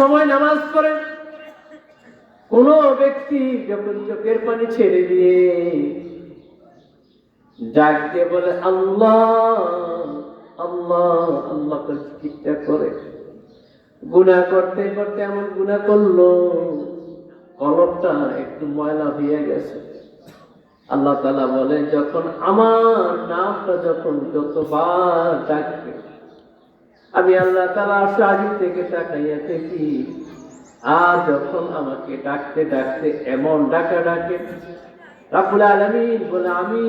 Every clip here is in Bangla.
সময় নামাজ পড়ে। কোন ব্যক্তি যখন চোখের পানি ছেড়ে দিয়ে ডাক বলে, আল্লাহ আল্লাহ আল্লাহ চিকিৎসা করে। গুণা করতে করতে এমন গুণা করল কলমটা একটু ময়লা হয়ে গেছে। আল্লাহ তালা বলে, যখন আমার নামটা যখন যতবার ডাকবে আমি আল্লাহ তালা সাজি থেকে তাকাইয়া দেখি, আর যখন আমাকে ডাকতে ডাকতে এমন ডাকা ডাকে রাবুল আলমিন, বলে, আমি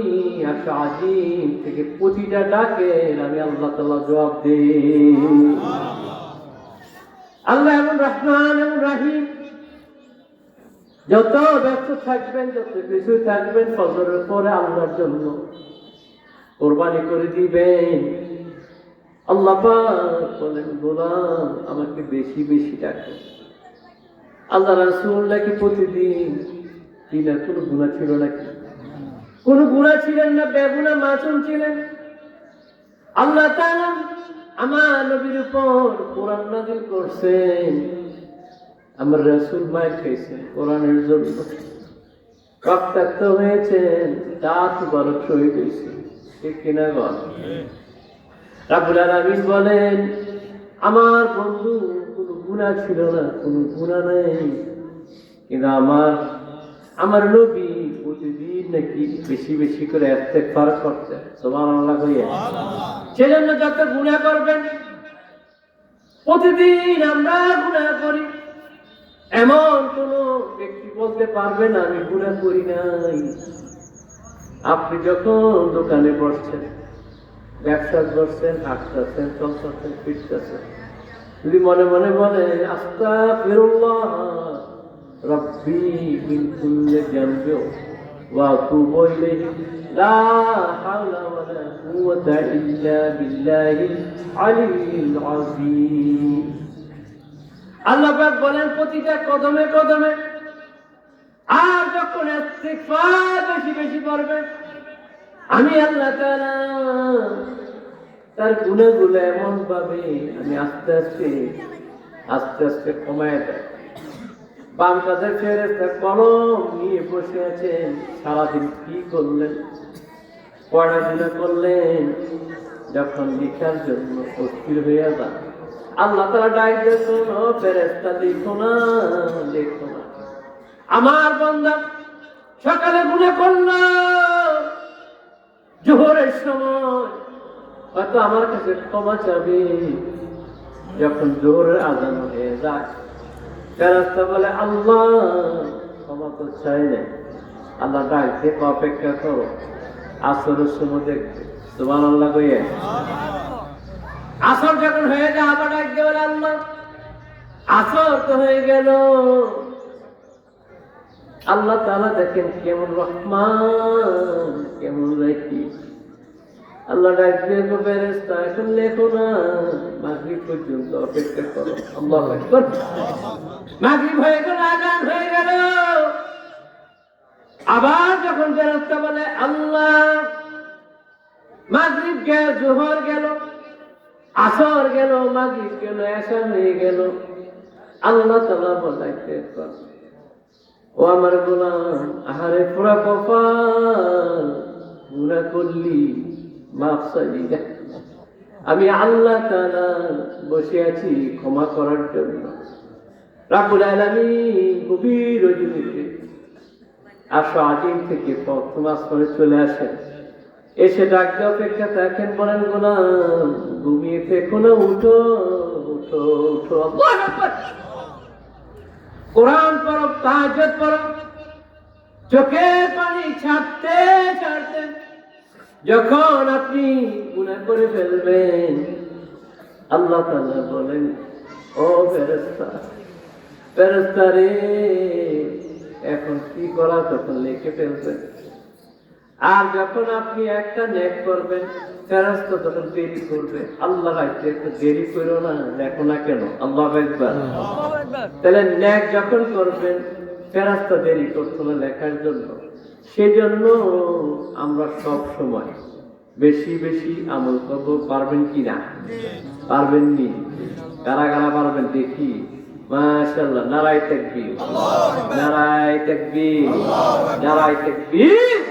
একটা আজিম থেকে প্রতিটা ডাকে আমি আল্লাহ তালা জবাব দিই। আল্লাহ এমন রহমান, এমন রাহিম। যত ব্যস্ত থাকবেন, যত কিছু থাকবেন, ফজরের পরে আল্লাহর জন্য কোরবানি করে দিবেন। আল্লাহ বলেন, গোলাম, আমাকে বেশি বেশি ডাকে। আল্লাহ রাসূল নাকি প্রতিদিন তিনার কোনো গুণা ছিল নাকি? কোনো গুণা ছিলেন না বেগুনা মাসুম ছিলেন। আল্লাহ তাআলা আমার নবীর উপর কোরআন নাযিল করছেন। আমার রাসূল মায়ের খাইছেন, কোরআনের জন্য। রক্তাক্ত হয়েছেন, দাঁত বরফ শহীদ হয়েছে ঠিক কিনা গল বলেন, আমার বন্ধু কোনো গুণা ছিল না, কোনো গুণা নেই। কিন্তু আমার আমার নবী প্রতিদিন নাকি বেশি বেশি করে ইস্তেগফার করতেন, সুবহানাল্লাহ কইয়া। সেজন্য যত গুণা করবেন, প্রতিদিন আমরা গুণা করি। এমন কোন ব্যক্তি বলতে পারবে না, আমি গুণা করি নাই। আপনি যখন দোকানে বসছেন ব্যবসা করছেন হাঁটতেছেন চলতেছেন ফিরতেছেন যদি মনে মনে বলে আস্তা ফিরুল্লাহ রব্বি মিন কুল্লি ওয়া তুবু ইলাইহি, লা হাওলা ওয়ালা কুওয়াতা ইল্লা বিল্লাহিল আলিয়্যিল আযীম। আল্লাহ পাক বলেন, প্রতিটা কদমে কদমে, আর যখন বেশি বেশি করবে আমি আল্লাহ তার গুণাগুলো এমন ভাবে আমি আস্তে আস্তে আস্তে আস্তে কমায় দেয়। বাম কাঁধের ফেরেস্তা কলম নিয়ে বসে আছেন সারাদিন কি করলেন? পড়াশোনা করলেন, যখন লিখার জন্য অস্থির হয়ে যান আল্লাহ তারা ডাক দেখুন ও ফেরেস্তা লিখো না, লেখো না। আমার বন্ধা সকালে গুনে করল জোহরের সময় হয়তো আমার কাছে ক্ষমা চাবে। যখন জোহরের আজান হয়ে যায় ফেরাস্তা বলে, আল্লাহ, ক্ষমা তো চাই না আল্লাহ ডাক দেখো অপেক্ষা করো। আসরের সময় দেখবে। তোমার আল্লাহ কইয়ে। আসর যখন হয়ে যায় আবার ডাক দিয়ে বলে, আল্লাহ, আসর তো হয়ে গেল। আল্লাহ তালা দেখেন কেমন রহমান, কেমন রাখি আল্লাহ ডাক দিয়ে গো এখন লেখো না, মাগরিব পর্যন্ত অপেক্ষা করো। আল্লাহু মাগরিব হয়ে গেল, আজান হয়ে গেল। আবার যখন ফেরেশতা বলে, আল্লাহ, মাগরিব গেল, জোহর গেল, আসর গেল, মাগরিব গেল এসা হয়ে গেল, আল্লাহ তাআলা বলাইতে কর ও আমার গোলাম, আহারে পুরা কপাল গুণা করলি, মাফ চাইলি আমি আল্লাহ তাআলা বসে আছি ক্ষমা করার জন্য। রাবুল আলামিন গভীর রজনীতে আসো আজিম থেকে প্রথম আসমানে চলে আসেন। এসে ডাকতে অপেক্ষা থাকেন, বলেন, গোলাম, ঘুমিয়ে থেকো উঠো উঠো উঠো। কোরআন পড়ো তাহাজ পড়ো। চোখে পানি ছাড়তে ছাড়তে যখন আপনি গুনাহ করে ফেলবেন, আল্লাহ তাআলা বলেন, ও ফেরেশতা ফেরেশতা এখন কি করা, তখন লিখে ফেলবেন। আর যখন আপনি একটা নেক করবেন ফেরস্ত তখন দেরি করবে। আল্লাহ রাখতে একটু দেরি করো না দেখো না কেন? আল্লাহ একবার তাহলে ন্যাক যখন করবেন ফেরাস্তা দেরি করতো না লেখার জন্য। সেজন্য আমরা সব সময় বেশি বেশি আমল করব পারবেন কি না? পারবেন নি? কারা কারা পারবেন দেখি? মাশাআল্লাহ নারাই তাকবীর। নারাই তাকবীর। নারাই তাকবীর।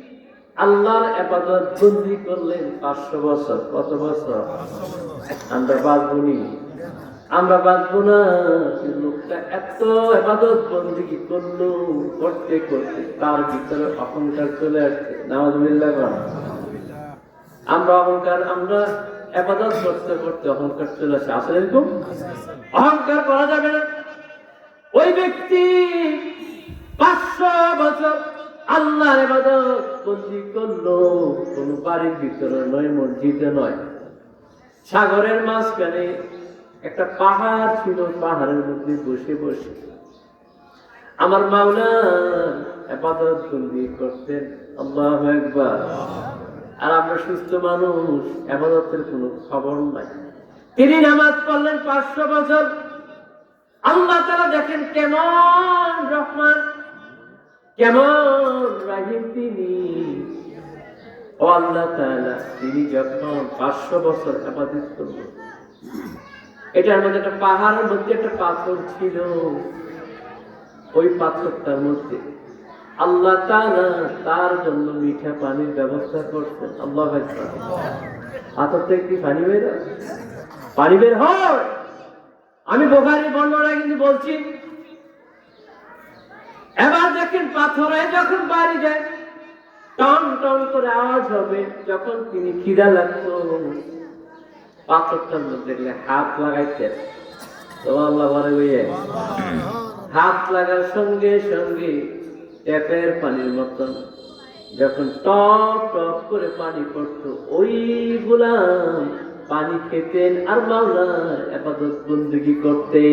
আল্লাহর আবাদত বন্দি করলেন পাঁচশো বছর। কত বছর? আমরা বাঁচবো নি। আমরা বাঁচবো না। লোকটা এত আবাদত বন্দি করল, করতে করতে তার ভিতরে অহংকার চলে আসছে। নামাজ আমরা অহংকার, আমরা আবাদত করতে করতে অহংকার চলে আসে। আসলে এরকম? অহংকার করা যাবে না। ওই ব্যক্তি পাঁচশো বছর আল্লাহর ইবাদত করল, কোন বাড়ির ভিতরে নয়, মসজিদে নয়। সাগরের মাঝখানে একটা পাহাড় ছিল, পাহাড়ের মধ্যে বসে বসে। আমার মাওলা আবাদত বন্দি করতেন, আল্লাহ একবার আর আমরা সুস্থ মানুষ আবাদতের কোনো খবর নাই। তিনি নামাজ পড়লেন পাঁচশো বছর। আল্লাহ তারা দেখেন কেমন রহমান। কেমন রাহিম তিনি ও আল্লাহ তাআলা, তিনি যখন পাঁচশো বছর আবাদিত করলেন এটার মধ্যে একটা পাহাড়ের মধ্যে একটা পাথর ছিল ওই পাথরটার মধ্যে আল্লাহ তাআলা তার জন্য মিঠা পানির ব্যবস্থা করছেন আল্লাহ। পাথর থেকে কি পানি বের? পানি বের হয় আমি বোখারি বর্ণনা কিন্তু বলছি এবার দেখেন পাথরে যখন বাড়ি যায়, টন টন করে আওয়াজ হবে, যখন তিনি খিদা লাগতো, পাথরটার মধ্যে হাত লাগাইতেন। তো আল্লাহ বলে বুঝে হাত লাগার সঙ্গে সঙ্গে ট্যাপের পানির মতন যখন টপ টপ করে পানি পড়তো, ওই গুলাম পানি খেতেন আর মাওলার আপাতত বন্দুকি করতে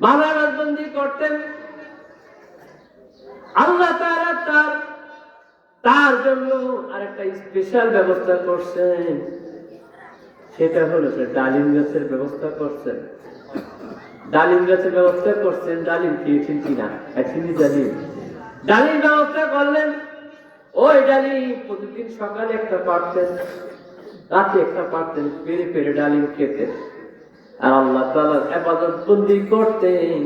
মাওলার করতেন। আল্লাহ তাআলা তার তার জন্য আরেকটা স্পেশাল ব্যবস্থা করছেন। সেটা হলো সে ডালিম গাছের ব্যবস্থা করছেন। ডালিম গাছের ব্যবস্থা করছেন। ডালিম খেয়েছেন কিনা একদিনই ডালিম। ডালিম ব্যবস্থা করলেন। ওই ডালিম প্রতিদিন সকালে একটা পারতেন, রাতে একটা পারতেন, পেরে পেরে ডালিম খেতেন। আল্লাহ তাআলার ইবাদত বন্দি করতেন।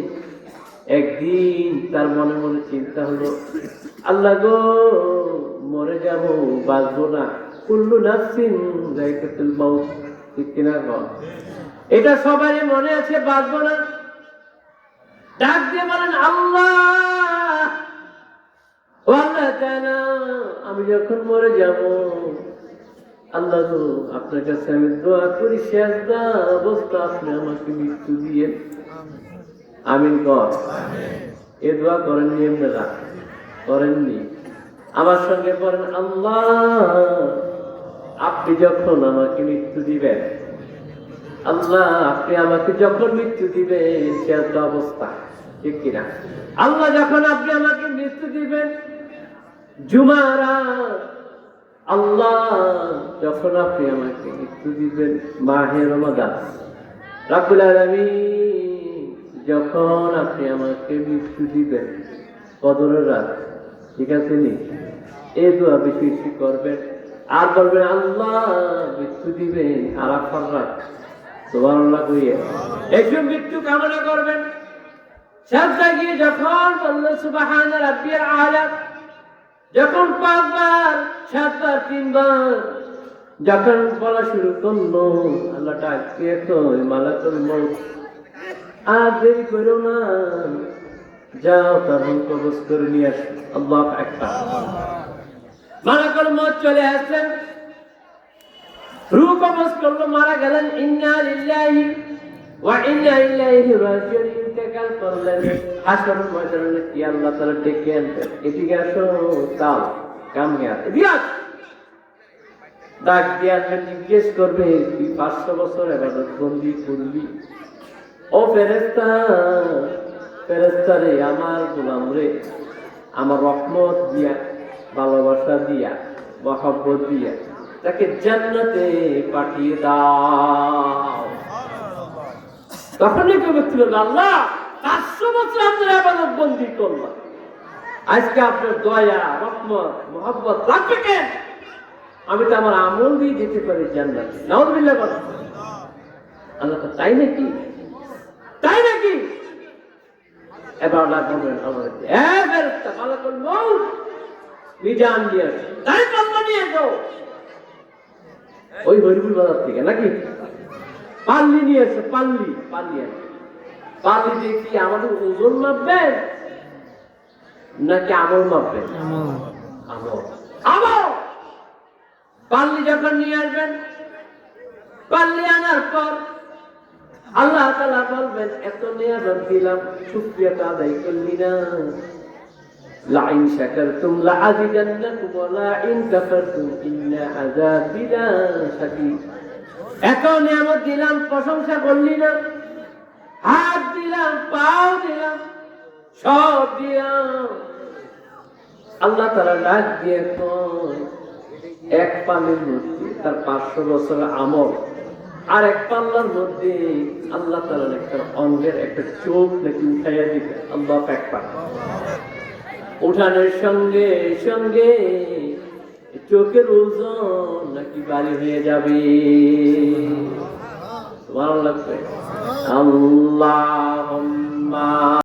একদিন তার মনে মনে চিন্তা হলো, আল্লাহ গো, মরে যাব, বাঁচবো না। কুল্লু নাফসিন যায়কাতুল মাউত, ঠিক কিনা এটা সবারই মনে আছে, বাঁচবো না। ডাক দিয়ে বলেন, আল্লাহ আল্লাহ আমি যখন মরে যাব আল্লাহ আপনার কাছে আমি দোয়া করি শেষ দা অবস্থা, আপনি আমাকে মৃত্যু দিয়ে আমিন কর। এ দোয়া করেননি আপনারা? করেননি। আমার সঙ্গে বলেন, আল্লাহ, আপনি যখন আমাকে মৃত্যু দিবেন, আল্লাহ, আপনি আমাকে যখন মৃত্যু দিবেন একটা অবস্থা, ঠিক কিনা? আল্লাহ, যখন আপনি আমাকে মৃত্যু দিবেন, জুমারা আল্লাহ, যখন আপনি আমাকে মৃত্যু দিবেন, মাহে রমাদান। রাব্বুল আলামিন, যখন আপনি আমাকে মৃত্যু দিবেন, কদরের রাত, ঠিক আছে নি? এই দোয়া বেশি বেশি করবেন। আর বলবেন, আল্লাহ, মৃত্যু দিবেন আরাফার রাত। সুবহানাল্লাহ কইয়ে। একটু মৃত্যু কামনা করবেন। সাজদা গিয়ে যখন বলল সুবহান রাব্বিয়াল আলা যখন পাঁচবার, সাতবার, তিনবার যখন বলা শুরু করল, আল্লাহ ডাকিয়ে তো মালাকুল মউত আর দেরি করো না, যাও রূপ কবজ করে নিয়ে আসো। আল্লাহ একটা মালাকুল মউত চলে আসলেন। রূপ কবজ করল, মারা গেলেন। ইন্না লিল্লাহি ইন্তেকাল জিজ্ঞেস করবে তুই পাঁচশো বছর বন্দি করলি ও ফেরেস্তা ফেরেস্তা রে, আমার গোলাম রে, আমার রহমত দিয়া, ভালোবাসা দিয়া, মহব্বত দিয়া, তাকে জান্নাতে পাঠিয়ে দাও। তখনই কেউ ব্যক্তি আল্লাহ চারশো বছর আপনার আবাদত বন্দি করলাম আজকে আপনার দয়া, রহমত, মহব্বত লাগবে কেন? আমি তো আমার আমল দিয়ে যেতে পারি জান্নাতে। নাউজুবিল্লাহ কথা আল্লাহ তাই নাকি? তাই নাকি? এবার বলবেন, আমাদের নিয়ে তাই নিয়ে ওই হরিপুর বাজার থেকে নাকি? পাল্লি নিয়ে এসো পাল্লি। পাল্লি আছে। পাল্লি দিয়ে কি আমাদের ওজন মাপবেন? নাকি আমল মাপবেন? আমল। আমল। পাল্লি যখন নিয়ে আসবেন পাল্লি আনার পর আল্লাহ তালা বলবেন এত নিয়ামত দিলাম শুক্রিয়াটা আদায় করলি না। লাইন শাকারতুম লাআযিদান্নাকুম ওয়া লাইন কাফারতুম ইন্না আযাবি লাশাদীদ এত নিয়ামত দিলাম, প্রশংসা করলি না। হাত দিলাম, পাও দিলাম, সব দিলাম। আল্লাহ তারা ডাক দিয়ে এক পানির মধ্যে তার পাঁচশো বছর আমল, আর এক পাল্লার মধ্যে আল্লাহ তালার একটা অঙ্গের একটা চোখ নাকি উঠাইয়া দিবে আল্লাহ এক পা উঠানোর সঙ্গে সঙ্গে চোখের ওজন নাকি বাড়ি হয়ে যাবে? ভালো লাগবে আল্লাহ